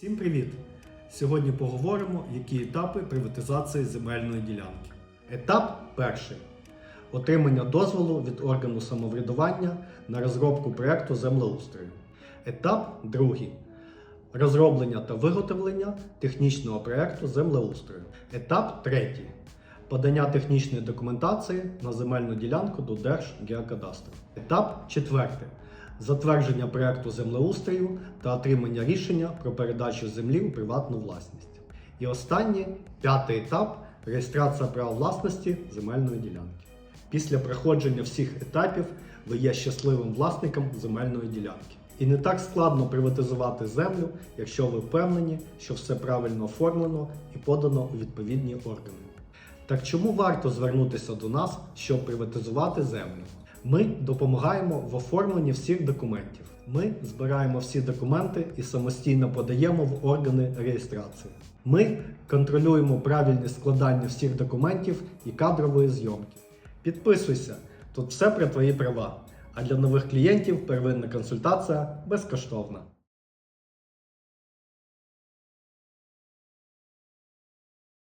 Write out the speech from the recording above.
Всім привіт! Сьогодні поговоримо, які етапи приватизації земельної ділянки. Етап перший отримання дозволу від органу самоврядування на розробку проєкту землеустрою. Етап другий розроблення та виготовлення технічного проєкту землеустрою. Етап третій подання технічної документації на земельну ділянку до Держгеокадастру. Етап четвертий затвердження проєкту землеустрою та отримання рішення про передачу землі у приватну власність. І останній п'ятий етап реєстрація права власності земельної ділянки. Після проходження всіх етапів ви є щасливим власником земельної ділянки. І не так складно приватизувати землю, якщо ви впевнені, що все правильно оформлено і подано у відповідні органи. Так чому варто звернутися до нас, щоб приватизувати землю? Ми допомагаємо в оформленні всіх документів. Ми збираємо всі документи і самостійно подаємо в органи реєстрації. Ми контролюємо правильність складання всіх документів і кадрової зйомки. Підписуйся, тут все про твої права. А для нових клієнтів первинна консультація безкоштовна.